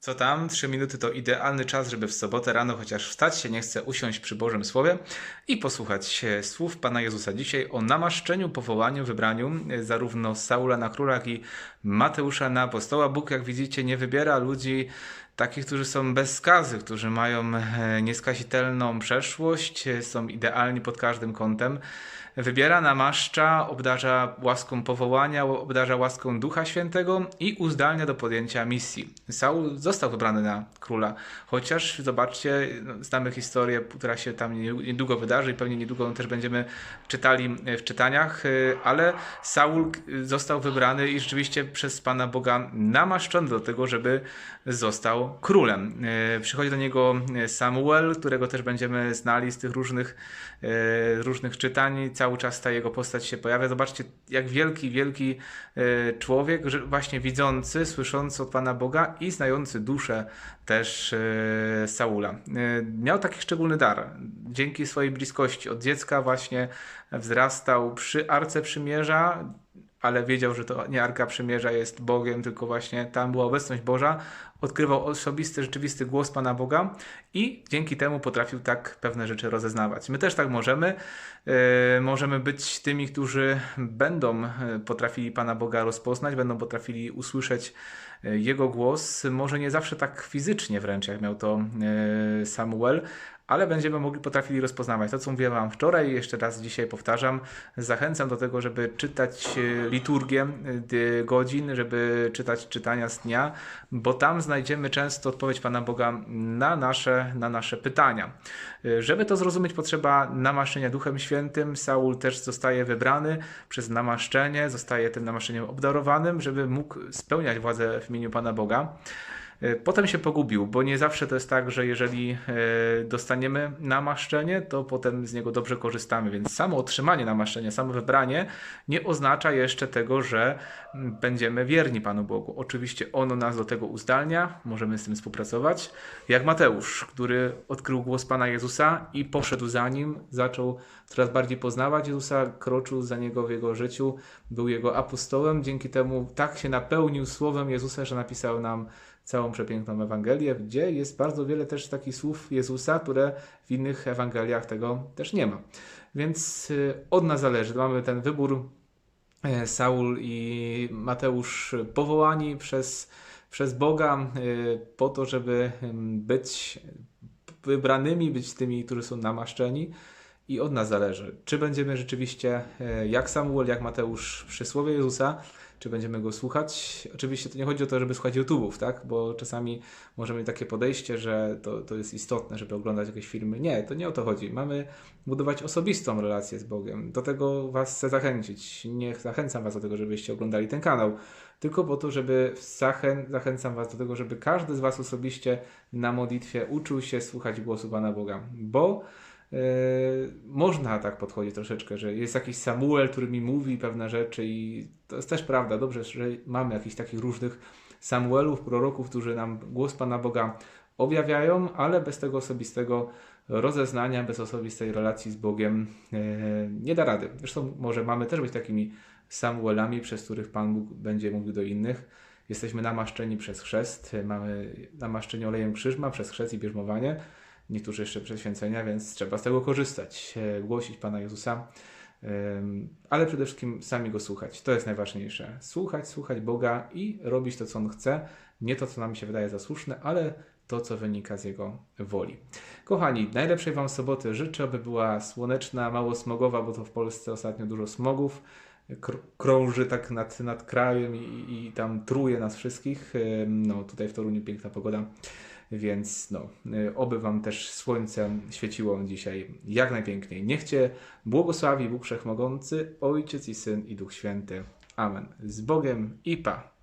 Co tam? Trzy minuty to idealny czas, żeby w sobotę rano chociaż wstać się nie chce, usiąść przy Bożym Słowie i posłuchać słów Pana Jezusa dzisiaj o namaszczeniu, powołaniu, wybraniu e, zarówno Saula na króla, jak i Mateusza na apostoła. Bóg, jak widzicie, nie wybiera ludzi takich, którzy są bez skazy, którzy mają e, nieskazitelną przeszłość, e, są idealni pod każdym kątem. Wybiera, namaszcza, obdarza łaską powołania, obdarza łaską Ducha Świętego i uzdalnia do podjęcia misji. Saul został wybrany na króla, chociaż zobaczcie, no, znamy historię, która się tam niedługo wydarzy i pewnie niedługo też będziemy czytali e, w czytaniach, ale Saul został wybrany i rzeczywiście przez Pana Boga namaszczony do tego, żeby został królem. E, przychodzi do niego Samuel, którego też będziemy znali z tych różnych, e, różnych czytań. Cały czas ta jego postać się pojawia. Zobaczcie, jak wielki, wielki e, człowiek, właśnie widzący, słyszący od Pana Boga i znający duszę też Saula. Miał taki szczególny dar. Dzięki swojej bliskości od dziecka właśnie wzrastał przy Arce Przymierza, ale wiedział, że to nie Arka Przymierza jest Bogiem, tylko właśnie tam była obecność Boża. Odkrywał osobisty, rzeczywisty głos Pana Boga i dzięki temu potrafił tak pewne rzeczy rozeznawać. My też tak możemy. Yy, możemy być tymi, którzy będą e, potrafili Pana Boga rozpoznać, będą potrafili usłyszeć e, Jego głos. Może nie zawsze tak fizycznie wręcz, jak miał to Samuel, ale będziemy mogli potrafili rozpoznawać to, co mówiłem Wam wczoraj, jeszcze raz dzisiaj powtarzam. Zachęcam do tego, żeby czytać e, liturgię e, godzin, żeby czytać czytania z dnia, bo tam znajdziemy często odpowiedź Pana Boga na nasze, na nasze pytania. E, żeby to zrozumieć, potrzeba namaszczenia Duchem Świętym. Saul też zostaje wybrany przez namaszczenie, zostaje tym namaszczeniem obdarowanym, żeby mógł spełniać władzę w imieniu Pana Boga. E, potem się pogubił, bo nie zawsze to jest tak, że jeżeli e, dostaniemy namaszczenie, to potem z niego dobrze korzystamy. Więc samo otrzymanie namaszczenia, samo wybranie nie oznacza jeszcze tego, że będziemy wierni Panu Bogu. Oczywiście ono nas do tego uzdalnia, możemy z tym współpracować. Jak Mateusz, który odkrył głos Pana Jezusa i poszedł za nim, zaczął coraz bardziej poznawać Jezusa, kroczył za niego w jego życiu, był jego apostołem. Dzięki temu tak się napełnił słowem Jezusa, że napisał nam całą przepiękną Ewangelię, gdzie jest bardzo wiele też takich słów Jezusa, które w innych Ewangeliach tego też nie ma. Więc y, od nas zależy. Mamy ten wybór e, Saul i Mateusz powołani przez, przez Boga y, po to, żeby być wybranymi, być tymi, którzy są namaszczeni. I od nas zależy, czy będziemy rzeczywiście e, jak Samuel, jak Mateusz przy słowie Jezusa, czy będziemy go słuchać. Oczywiście to nie chodzi o to, żeby słuchać YouTube'ów, tak? Bo czasami możemy mieć takie podejście, że to, to jest istotne, żeby oglądać jakieś filmy. Nie, to nie o to chodzi. Mamy budować osobistą relację z Bogiem. Do tego Was chcę zachęcić. Nie zachęcam Was do tego, żebyście oglądali ten kanał, tylko po to, żeby zachę zachęcam Was do tego, żeby każdy z Was osobiście na modlitwie uczył się słuchać głosu Pana Boga. Bo można tak podchodzić troszeczkę, że jest jakiś Samuel, który mi mówi pewne rzeczy i to jest też prawda. Dobrze, że mamy jakichś takich różnych Samuelów, proroków, którzy nam głos Pana Boga objawiają, ale bez tego osobistego rozeznania, bez osobistej relacji z Bogiem yy, nie da rady. Zresztą może mamy też być takimi Samuelami, przez których Pan Bóg będzie mówił do innych. Jesteśmy namaszczeni przez chrzest, mamy namaszczenie olejem krzyżma przez chrzest i bierzmowanie niektórzy jeszcze prześwięcenia, więc trzeba z tego korzystać, e, głosić Pana Jezusa, ale przede wszystkim sami Go słuchać. To jest najważniejsze. Słuchać, słuchać Boga i robić to, co On chce, nie to, co nam się wydaje za słuszne, ale to, co wynika z Jego woli. Kochani, najlepszej Wam soboty życzę, aby była słoneczna, mało smogowa, bo to w Polsce ostatnio dużo smogów krąży tak nad, nad krajem i, i tam truje nas wszystkich. No, tutaj w Toruniu piękna pogoda. Więc no, y, oby Wam też słońce świeciło dzisiaj jak najpiękniej. Niech Cię błogosławi Bóg Wszechmogący, Ojciec i Syn i Duch Święty. Amen. Z Bogiem i Pa.